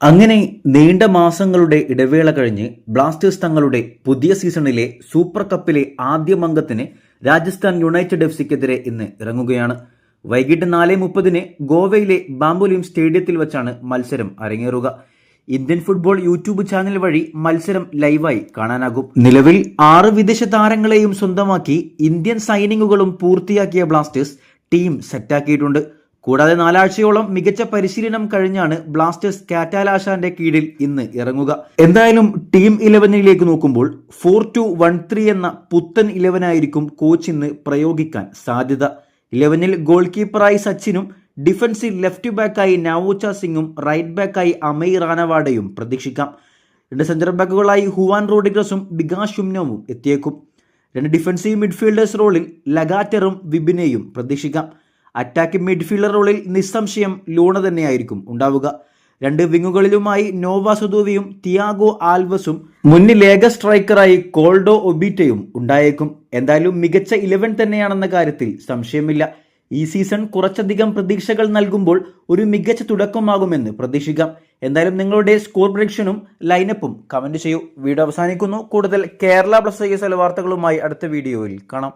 അങ്ങനെ നീണ്ട മാസങ്ങളുടെ ഇടവേള കഴിഞ്ഞ് ബ്ലാസ്റ്റേഴ്സ് തങ്ങളുടെ പുതിയ സീസണിലെ സൂപ്പർ കപ്പിലെ ആദ്യ അംഗത്തിന് രാജസ്ഥാൻ യുണൈറ്റഡ് എഫ് സിക്കെതിരെ ഇന്ന് ഇറങ്ങുകയാണ്. വൈകിട്ട് നാല് മുപ്പതിന് ഗോവയിലെ ബാംബുലിം സ്റ്റേഡിയത്തിൽ വെച്ചാണ് മത്സരം അരങ്ങേറുക. ഇന്ത്യൻ ഫുട്ബോൾ യൂട്യൂബ് ചാനൽ വഴി മത്സരം ലൈവായി കാണാനാകും. നിലവിൽ ആറ് വിദേശ താരങ്ങളെയും സ്വന്തമാക്കി ഇന്ത്യൻ സൈനിങ്ങുകളും പൂർത്തിയാക്കിയ ബ്ലാസ്റ്റേഴ്സ് ടീം സെറ്റാക്കിയിട്ടുണ്ട്. കൂടാതെ നാലാഴ്ചയോളം മികച്ച പരിശീലനം കഴിഞ്ഞാണ് ബ്ലാസ്റ്റേഴ്സ് കാറ്റാലാഷാന്റെ കീഴിൽ ഇന്ന് ഇറങ്ങുക. എന്തായാലും ടീം ഇലവനിലേക്ക് നോക്കുമ്പോൾ ഫോർ ടു വൺ ത്രീ എന്ന പുത്തൻ ഇലവനായിരിക്കും കോച്ച് ഇന്ന് പ്രയോഗിക്കാൻ സാധ്യത. ഇലവനിൽ ഗോൾ കീപ്പറായി സച്ചിനും ഡിഫൻസിൽ ലെഫ്റ്റ് ബാക്കായി നവോച്ച സിംഗും റൈറ്റ് ബാക്കായി അമയ് റാനവാഡയും പ്രതീക്ഷിക്കാം. രണ്ട് സെന്റർ ബാക്കുകളായി ഹുവാൻ റോഡിഗ്രസും ബികാഷ് ഷുംനോവും എത്തിയേക്കും. രണ്ട് ഡിഫൻസീവ് മിഡ്ഫീൽഡേഴ്സ് റോളിൽ ലഗാറ്ററും വിബിനെയും പ്രതീക്ഷിക്കാം. അറ്റാക്കിംഗ് മിഡ്ഫീൽഡർ റോളിൽ നിസ്സംശയം ലൂണ തന്നെയായിരിക്കും ഉണ്ടാവുക. രണ്ട് വിങ്ങുകളിലുമായി നോവ സുദൂവിയും തിയാഗോ ആൽവസും മുന്നിൽ ഏക സ്ട്രൈക്കറായി കോൾഡോ ഒബീറ്റയും ഉണ്ടായേക്കും. എന്തായാലും മികച്ച ഇലവൻ തന്നെയാണെന്ന കാര്യത്തിൽ സംശയമില്ല. ഈ സീസൺ കുറച്ചധികം പ്രതീക്ഷകൾ നൽകുമ്പോൾ ഒരു മികച്ച തുടക്കമാകുമെന്ന് പ്രതീക്ഷിക്കാം. എന്തായാലും നിങ്ങളുടെ സ്കോർ പ്രഡിക്ഷനും ലൈനപ്പും കമന്റ് ചെയ്യൂ. വീഡിയോ അവസാനിക്കുന്നു. കൂടുതൽ Kerala plus I S L വാർത്തകളുമായി അടുത്ത വീഡിയോയിൽ കാണാം.